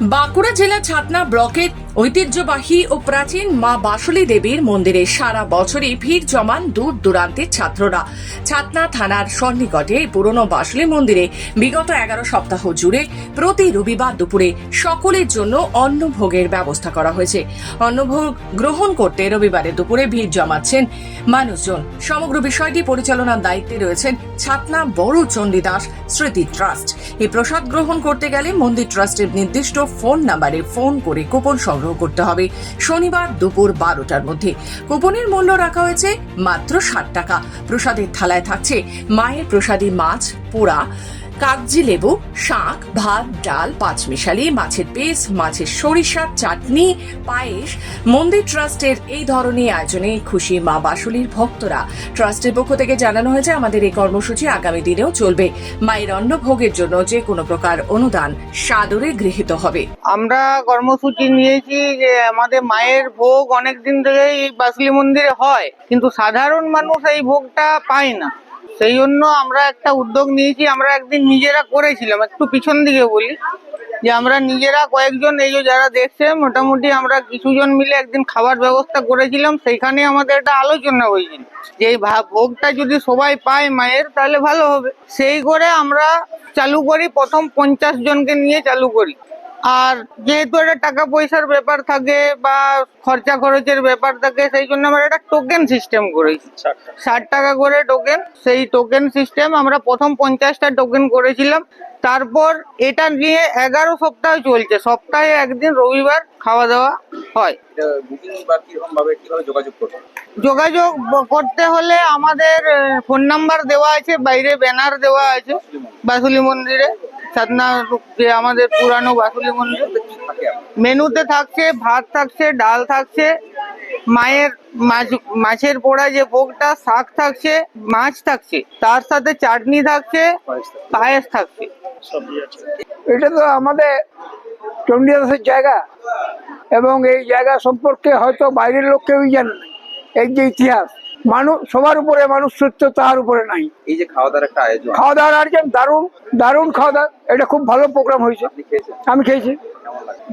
বাঁকুড়া জেলা ছাতনা ব্লকের ঐতিহ্যবাহী ও প্রাচীন মা বাসুলী দেবীর মন্দিরে সারা বছরই ভিড় জমান দূর দূরান্তের ছাত্ররা। ছাতনা থানার সন্নিকটে পুরনো বাসুলী মন্দিরে বিগত এগারো সপ্তাহ জুড়ে প্রতি রবিবার দুপুরে সকলের জন্য অন্নভোগের ব্যবস্থা করা হয়েছে। অন্নভোগ গ্রহণ করতে রবিবারে দুপুরে ভিড় জমাচ্ছেন মানুষজন। সমগ্র বিষয়টি পরিচালনার দায়িত্বে রয়েছেন ছাতনা বড় চণ্ডীদাস স্মৃতি ট্রাস্ট। এই প্রসাদ গ্রহণ করতে গেলে মন্দির ট্রাস্টের নির্দিষ্ট ফোন নাম্বারে ফোন করে কুপন সংগ্রহ করতে হবে। শনিবার দুপুর বারোটার মধ্যে। কুপনের মূল্য রাখা হয়েছে মাত্র ষাট টাকা। প্রসাদের থালায় থাকছে মায়ের প্রসাদী মাছ, পোড়া কাগজি লেবু, শাক, ভাত, ডাল, পাঁচমিশালি, মাছের পেস মাছের সরিষার চাটনি, পায়েস। মন্দির ট্রাস্টের এই ধরনের আয়োজনে খুশি মা বাসুলির ভক্তরা। ট্রাস্টের পক্ষ থেকে জানানো হয়েছে, আমাদের এই কর্মসূচি আগামী দিনেও চলবে। মায়ের অন্নভোগের জন্য যে কোনো প্রকার অনুদান সাদরে গৃহীত হবে। আমরা কর্মসূচি নিয়েছি যে আমাদের মায়ের ভোগ অনেক দিন ধরেই বাসলি মন্দিরে হয়, কিন্তু সাধারণ মানুষ এই ভোগটা পায় না। সেই জন্য আমরা একটা উদ্যোগ নিয়েছি, আমরা একদিন নিজেরা করেছিলাম। একটু পিছন দিকে বলি, যে আমরা নিজেরা কয়েকজন, এই যে যারা দেখছে, মোটামুটি আমরা কিছুজন মিলে একদিন খাবার ব্যবস্থা করেছিলাম। সেইখানে আমাদের একটা আলোচনা হয়েছিল, যে এই ভোগটা যদি সবাই পায় মায়ের, তাহলে ভালো হবে। সেই করে আমরা চালু করি, প্রথম পঞ্চাশ জনকে নিয়ে চালু করি। আর যেহেতু একটা টাকা পয়সার ব্যাপার থাকে বা খরচা খরচের ব্যাপার থাকে সেই জন্য আমরা একটা টোকেন সিস্টেম করেছি। ষাট টাকা করে টোকেন সেই টোকেন সিস্টেম আমরা প্রথম পঞ্চাশটা টোকেন করেছিলাম। তারপর এটা নিয়ে এগারো সপ্তাহ চলছে। সপ্তাহে একদিন রবিবার খাওয়া দাওয়া হয় যোগাযোগ করতে হলে আমাদের ফোন নাম্বার দেওয়া আছে বাইরে ব্যানার দেওয়া আছে বাসুলি মন্দিরে। যে আমাদের পুরানো বাসুলি মন্দির? মেনুতে থাকছে ভাত থাকছে ডাল থাকছে মায়ের মাছ মাছের পোড়া যে ভোগটা শাক থাকছে মাছ থাকছে তার সাথে চাটনি থাকছে পায়েস থাকছে এটা তো আমাদের চণ্ডীদাসের জায়গা, এবং এই জায়গা সম্পর্কে হয়তো বাইরের লোক কেউই জানে এই যে ইতিহাস মানুষ সবার উপরে মানুষ সত্য তার উপরে নাই। এই যে খাওয়া দাওয়ার একটা আয়োজন। খাওয়া দাওয়ার আয়োজন দারুণ দারুণ খাওয়া দাওয়া এটা খুব ভালো প্রোগ্রাম হয়েছে। আমি খেয়েছি।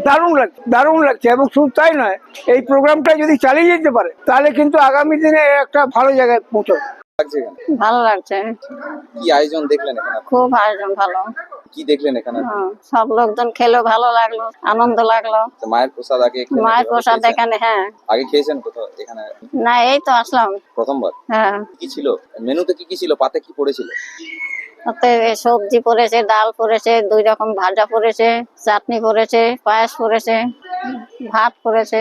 দারুণ লাগছে দারুণ লাগছে এবং শুধু তাই নয় এই প্রোগ্রামটা যদি চালিয়ে যেতে পারে তাহলে কিন্তু আগামী দিনে একটা ভালো জায়গায় পৌঁছবে। ভালো লাগছে। কি আয়োজন দেখলেন খুব আয়োজন ভালো। কি দেখলেন এখানে? সব লোকজন খেলো ভালো লাগল আনন্দ লাগল। মায়ের প্রসাদ আগে মায়ের প্রসাদ এখানে হ্যাঁ। আগে খেয়েছেন কোথাও এখানে? না এই তো আসলাম। প্রথমবার? হ্যাঁ। কি ছিল? মেনুতে কি কি ছিল? পাতে কি পড়েছিল? সবজি পড়েছে ডাল পড়েছে দুই রকম ভাজা পড়েছে চাটনি পড়েছে পায়েস পড়েছে ভাত পড়েছে।